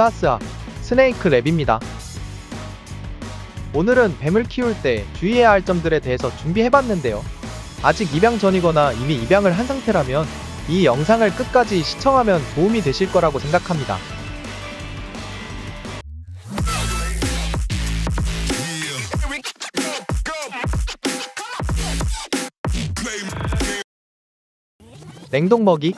으스아스아 스네이크 랩입니다. 오늘은 뱀을 키울 때 주의해야 할 점들에 대해서 준비해봤는데요. 아직 입양 전이거나 이미 입양을 한 상태라면 이 영상을 끝까지 시청하면 도움이 되실 거라고 생각합니다. 냉동 먹이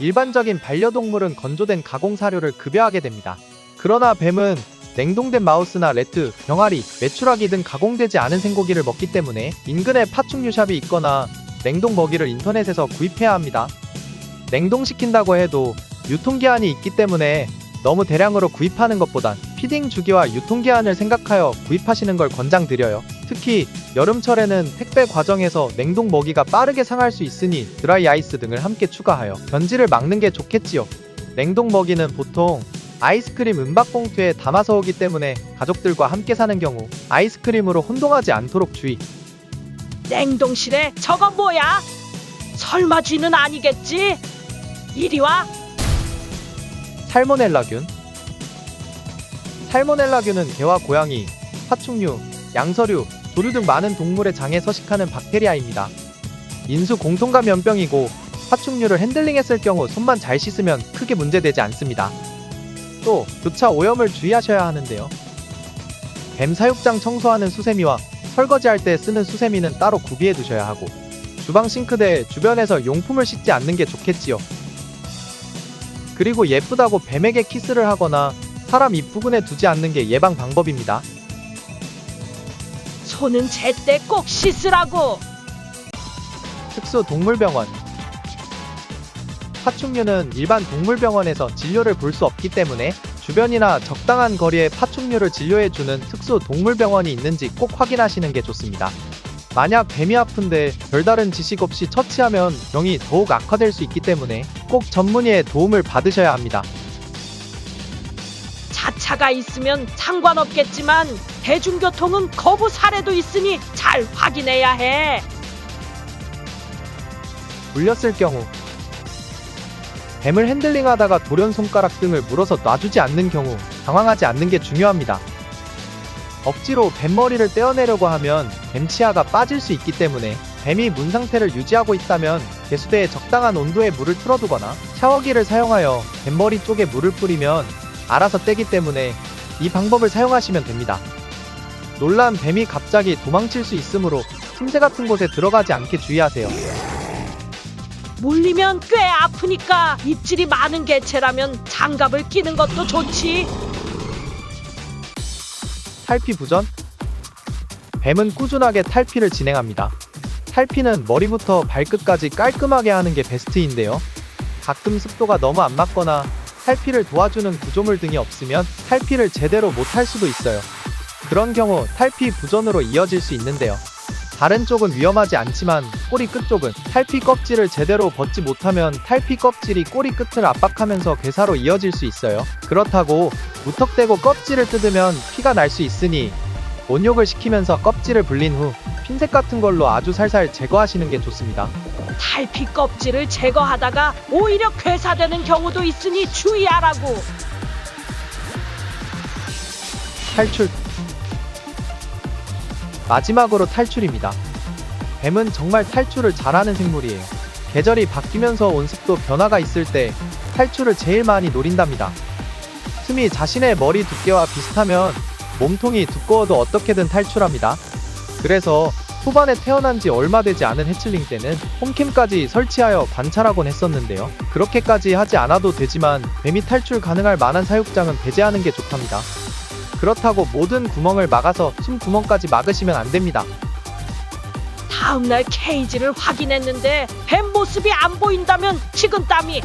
일반적인 반려동물은 건조된 가공 사료를 급여하게 됩니다. 그러나 뱀은 냉동된 마우스나 레트, 병아리, 메추라기 등 가공되지 않은 생고기를 먹기 때문에 인근에 파충류 샵이 있거나 냉동 먹이를 인터넷에서 구입해야 합니다. 냉동시킨다고 해도 유통기한이 있기 때문에 너무 대량으로 구입하는 것보단 피딩 주기와 유통기한을 생각하여 구입하시는 걸 권장드려요. 특히 여름철에는 택배 과정에서 냉동 먹이가 빠르게 상할 수 있으니 드라이 아이스 등을 함께 추가하여 변질을 막는 게 좋겠지요. 냉동 먹이는 보통 아이스크림 은박봉투에 담아서 오기 때문에 가족들과 함께 사는 경우 아이스크림으로 혼동하지 않도록 주의. 냉동실에 저거 뭐야? 설마 쥐는 아니겠지? 이리 와. 살모넬라균 살모넬라균은 개와 고양이, 파충류, 양서류, 조류 등 많은 동물의 장에 서식하는 박테리아입니다. 인수 공통감 연병이고 파충류를 핸들링했을 경우 손만 잘 씻으면 크게 문제되지 않습니다. 또 교차 오염을 주의하셔야 하는데요. 뱀 사육장 청소하는 수세미와 설거지할 때 쓰는 수세미는 따로 구비해 두셔야 하고 주방 싱크대 주변에서 용품을 씻지 않는 게 좋겠지요. 그리고 예쁘다고 뱀에게 키스를 하거나 사람 입 부근에 두지 않는 게 예방 방법입니다. 손은 제때 꼭 씻으라고. 특수 동물병원 파충류는 일반 동물병원에서 진료를 볼 수 없기 때문에 주변이나 적당한 거리에 파충류를 진료해주는 특수 동물병원이 있는지 꼭 확인하시는 게 좋습니다. 만약 뱀이 아픈데 별다른 지식 없이 처치하면 병이 더욱 악화될 수 있기 때문에 꼭 전문의의 도움을 받으셔야 합니다. 자차가 있으면 상관없겠지만 대중교통은 거부 사례도 있으니 잘 확인해야 해. 물렸을 경우 뱀을 핸들링하다가 돌연 손가락 등을 물어서 놔주지 않는 경우 당황하지 않는 게 중요합니다. 억지로 뱀 머리를 떼어내려고 하면 뱀 치아가 빠질 수 있기 때문에 뱀이 문 상태를 유지하고 있다면 개수대에 적당한 온도의 물을 틀어두거나 샤워기를 사용하여 뱀머리 쪽에 물을 뿌리면 알아서 떼기 때문에 이 방법을 사용하시면 됩니다. 놀란 뱀이 갑자기 도망칠 수 있으므로 틈새 같은 곳에 들어가지 않게 주의하세요. 물리면 꽤 아프니까 입질이 많은 개체라면 장갑을 끼는 것도 좋지. 탈피 부전 뱀은 꾸준하게 탈피를 진행합니다. 탈피는 머리부터 발끝까지 깔끔하게 하는 게 베스트인데요. 가끔 습도가 너무 안 맞거나 탈피를 도와주는 구조물 등이 없으면 탈피를 제대로 못할 수도 있어요. 그런 경우 탈피 부전으로 이어질 수 있는데요. 다른 쪽은 위험하지 않지만 꼬리 끝 쪽은 탈피 껍질을 제대로 벗지 못하면 탈피 껍질이 꼬리 끝을 압박하면서 괴사로 이어질 수 있어요. 그렇다고 무턱대고 껍질을 뜯으면 피가 날 수 있으니 온욕을 시키면서 껍질을 불린 후 핀셋 같은 걸로 아주 살살 제거하시는 게 좋습니다. 탈피 껍질을 제거하다가 오히려 괴사되는 경우도 있으니 주의하라고. 탈출. 마지막으로 탈출입니다. 뱀은 정말 탈출을 잘하는 생물이에요. 계절이 바뀌면서 온습도 변화가 있을 때 탈출을 제일 많이 노린답니다. 틈이 자신의 머리 두께와 비슷하면 몸통이 두꺼워도 어떻게든 탈출합니다. 그래서 초반에 태어난 지 얼마 되지 않은 해칠링 때는 홈캠까지 설치하여 관찰하곤 했었는데요. 그렇게까지 하지 않아도 되지만 뱀이 탈출 가능할 만한 사육장은 배제하는 게 좋답니다. 그렇다고 모든 구멍을 막아서 숨 구멍까지 막으시면 안 됩니다. 다음날 케이지를 확인했는데 뱀 모습이 안 보인다면 식은땀이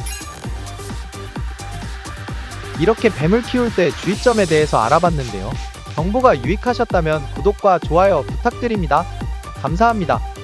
이렇게 뱀을 키울 때 주의점에 대해서 알아봤는데요. 정보가 유익하셨다면 구독과 좋아요 부탁드립니다. 감사합니다.